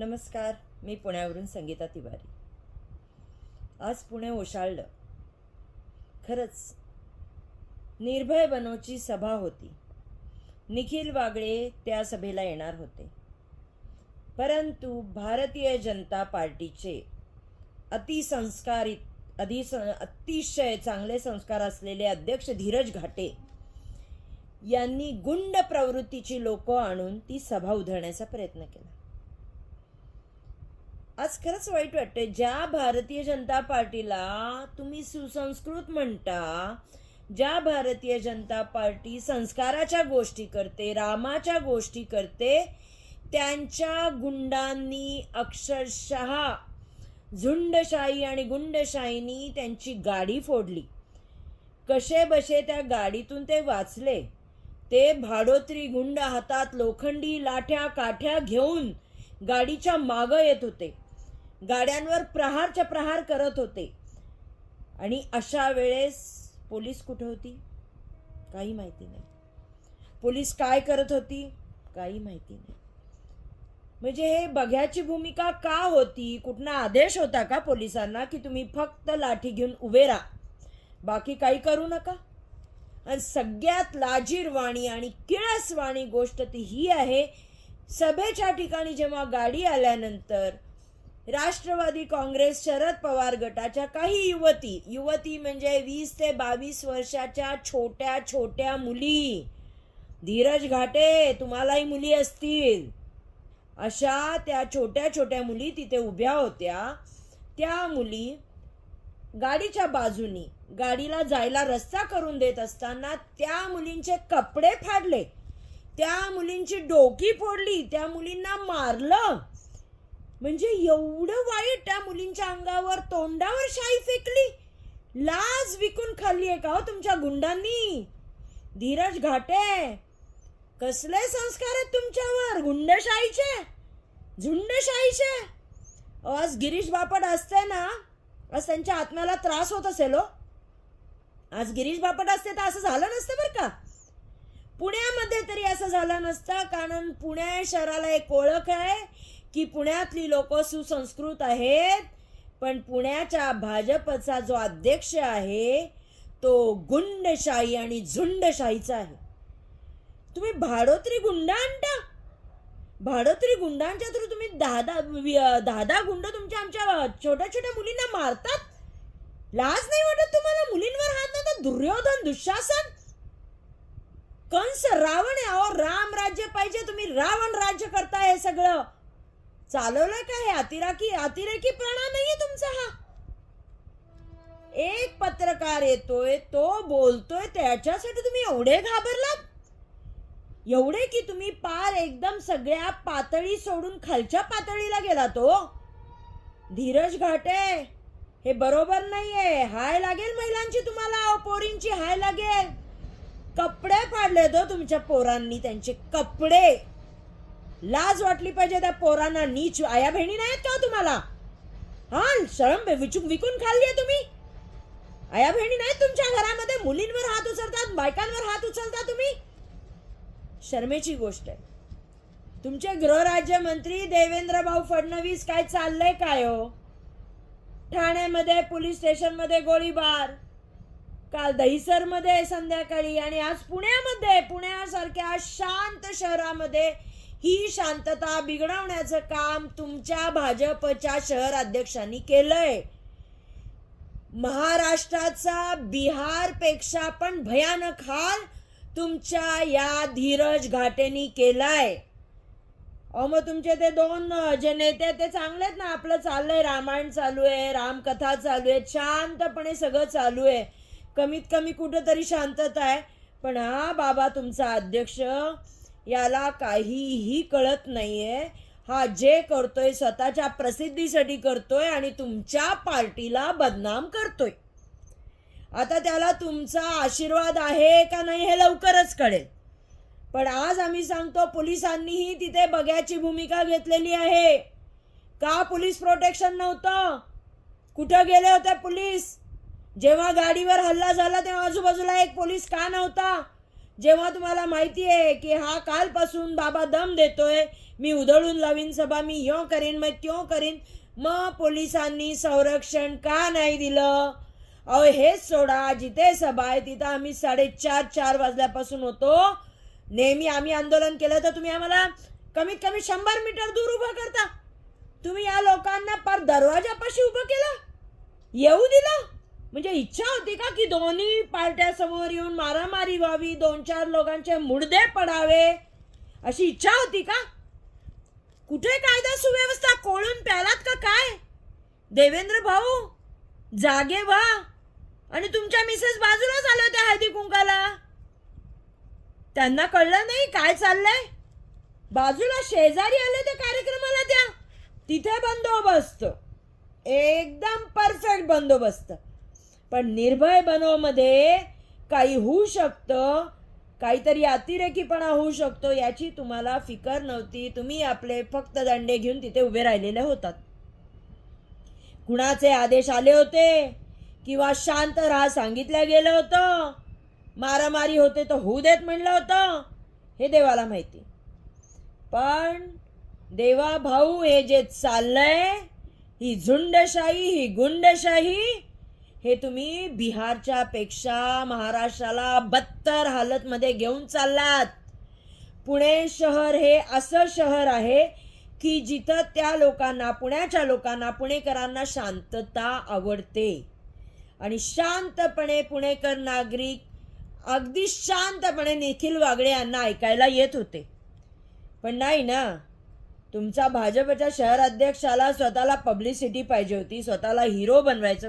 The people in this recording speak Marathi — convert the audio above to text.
नमस्कार मी पुण्यावरून संगीता तिवारी. आज पुणे ओशाळलं. खरंच निर्भय बनोची सभा होती. निखिल वागळे त्या सभेला येणार होते. परंतु भारतीय जनता पार्टीचे अतिसंस्कारित अधिस अतिशय चांगले संस्कार असलेले अध्यक्ष धीरज घाटे यांनी गुंड प्रवृत्तीची लोक आणून ती सभा उधळण्याचा प्रयत्न केला. आज खरंच वाईट वाटतंय ज्या भारतीय जनता पार्टीला तुम्ही सुसंस्कृत म्हणता ज्या भारतीय जनता पार्टी संस्काराच्या गोष्टी करते रामाच्या गोष्टी करते त्यांच्या गुंडांनी अक्षरशः झुंडशाही आणि गुंडशाहीनी त्यांची गाडी फोडली. कसे बसे त्या गाडीतून ते वाचले? ते भाडोत्री गुंड हातात लोखंडी लाठ्या काठ्या घेऊन गाडीच्या मागं येत होते. गाड्यांवर प्रहारच्या प्रहार करत होते. आणि अशा वेळेस पोलीस कुठे होती? काही माहिती नाही. पोलीस काय करत होती? काही माहिती नाही. म्हणजे हे बघ्याची भूमिका का होती? कुठला आदेश होता का पोलिसांना की तुम्ही फक्त लाठी घेऊन उभे राहा? बाकी काही करू नका. आणि सगळ्यात लाजीरवाणी आणि किळसवाणी गोष्ट ती ही आहे सभेच्या ठिकाणी जेव्हा गाडी आल्यानंतर राष्ट्रवादी काँग्रेस शरद पवार गटाच्या काही युवती युवती म्हणजे वीस ते बावीस वर्षाच्या छोट्या छोट्या मुली. धीरज घाटे तुम्हालाही मुली असतील. अशा त्या छोट्या छोट्या मुली तिथे उभ्या होत्या. त्या मुली गाडीच्या बाजूनी गाडीला जायला रस्ता करून देत असताना त्या मुलींचे कपडे फाडले. त्या मुलींची डोकी फोडली त्या मुलींना मारलं. म्हणजे एवढं वाईट त्या मुलींच्या अंगावर तोंडावर शाई फेकली. लाज विकून खाल्ली आहे का हो तुमच्या गुंडांनी? धीरज घाटे. कसले संस्कार आहेत तुमच्यावर? गुंडशाहीचे झुंडशाहीचे अहो, आज गिरीश बापट असते ना आज त्यांच्या आत्म्याला त्रास होत असेल हो. आज गिरीश बापट असते तर असं झालं नसतं बरं का? पुण्यामध्ये तरी असं झालं नसतं कारण पुणे शहराला एक ओळख आहे. की पुण्यातली लोक सुसंस्कृत आहेत पण पुण्याच्या भाजपचा जो अध्यक्ष आहे तो गुंडशाही आणि झुंडशाहीचा आहे. तुम्ही भाडोत्री गुंड आणता भाडोत्री गुंडांच्या थ्रू तुम्ही दहा दहा दहा दहा गुंड तुमच्या आमच्या छोट्या छोट्या मुलींना मारतात? लाज नाही वाटत तुम्हाला? मुलींवर हात ना तर दुर्योधन दुःशासन? कंस रावण आहे अहो राम राज्य पाहिजे तुम्ही रावण राज्य करताय हे सगळं. चालवलंय काय? हे अतिराकी अतिरेकी प्रणा नाहीये तुमचा हा. एक पत्रकार येतोय तो बोलतोय त्याच्यासाठी तुम्ही एवढे घाबरलात? एवढे की तुम्ही पार एकदम सगळ्या पातळी सोडून खालच्या पातळीला गेला तो हो. धीरज घाटे हे बरोबर नाहीये. हाय लागेल महिलांची तुम्हाला पोरींची हाय लागेल. कपडे फाडले तो हो तुमच्या पोरांनी त्यांचे कपडे. लाज वाटली पाहिजे त्या पोरांना. नीच आया बहिणी नाहीत का हो तुम्हाला? हा शरम विचूक विकून खाल्ली आहे तुम्ही? आया बहिणी नाहीत तुमच्या घरामध्ये? मुलींवर हात उचलतात बायकांवर हात उचलता तुम्ही? शर्मेची गोष्ट आहे. तुमचे गृहराज्यमंत्री देवेंद्र भाऊ फडणवीस काय चाललंय काय हो? ठाण्यामध्ये पोलीस स्टेशनमध्ये गोळीबार. काल दहिसरमध्ये संध्याकाळी आणि आज पुण्यामध्ये. पुण्यासारख्या शांत शहरामध्ये ही शांतता बिघडवण्याचं काम तुमच्या भाजपच्या शहर अध्यक्षांनी केलंय. महाराष्ट्राचा बिहारपेक्षा पण भयानक हाल तुमच्या या धीरज घाटेनी केलाय. अहो मग तुमचे ते दोन जे नेते ते चांगले आहेत ना? आपलं चाललंय रामायण चालू आहे रामकथा चालू आहे शांतपणे सगळं चालू आहे. कमीत कमी कुठंतरी शांतता आहे. पण हा बाबा तुमचा अध्यक्ष याला काहीही कळत नाहीये. हा जे करतोय स्वतःच्या प्रसिद्धीसाठी करतोय आणि तुमच्या पार्टीला बदनाम करतोय. आता त्याला तुमचा आशीर्वाद आहे का नाही हे लवकरच कळेल. पण आज आम्ही सांगतो पोलिसांनीही तिथे बघ्याची भूमिका घेतलेली आहे. का पोलीस प्रोटेक्शन नव्हतं? कुठं गेले होते पोलीस? जेव्हा गाडीवर हल्ला झाला तेव्हा आजूबाजूला एक पोलीस का नव्हता? जेव्हा तुम्हाला माहिती आहे की हा कालपासून बाबा दम देतोय मी उधळून लावीन सभा मी यो करीन मग त्यो करीन. मग पोलिसांनी संरक्षण का नाही दिलं? अहो हेच सोडा जिथे सभा आहे तिथं आम्ही साडेचार चार वाजल्यापासून होतो. नेहमी आम्ही आंदोलन केलं तर तुम्ही आम्हाला कमीत कमी शंभर मीटर दूर उभं करता. तुम्ही या लोकांना पार दरवाजापाशी उभं केलं? येऊ दिलं? म्हणजे इच्छा होती का की दोन्ही पार्ट्यासमोर येऊन मारामारी व्हावी दोन चार लोकांचे मुडदे पडावे? अशी इच्छा होती का? कुठे कायदा सुव्यवस्था? कोळून प्यालात का काय? देवेंद्र भाऊ जागे व्हा. आणि तुमच्या मिसेस बाजूलाच आल्या होत्या हळदी कुंकाला. त्यांना कळलं नाही काय चाललंय? बाजूला शेजारी आले त्या कार्यक्रमाला त्या. तिथे बंदोबस्त. एकदम परफेक्ट बंदोबस्त. पण निर्भय बनवमध्ये काही होऊ शकतं काहीतरी अतिरेकीपणा होऊ शकतो याची तुम्हाला फिकर नव्हती. तुम्ही आपले फक्त दंडे घेऊन तिथे उभे राहिलेले होतात. कुणाचे आदेश आले होते किंवा शांत राहा सांगितलं गेलं होतं? मारामारी होते तर होऊ देत म्हणलं होतं? हे देवाला माहिती. पण देवा भाऊ हे जे चाललंय ही झुंडशाही ही गुंडशाही हे तुम्ही बिहारच्या पेक्षा महाराष्ट्राला बत्तर हालतमध्ये घेऊन चाललात. पुणे शहर हे असं शहर आहे की जिथं त्या लोकांना पुण्याच्या लोकांना पुणेकरांना शांतता आवडते. आणि शांतपणे पुणेकर नागरिक अगदी शांतपणे निखिल वागडे यांना ऐकायला येत होते. पण नाही ना तुमचा भाजपच्या शहराध्यक्षाला स्वतःला पब्लिसिटी पाहिजे होती स्वतःला हिरो बनवायचं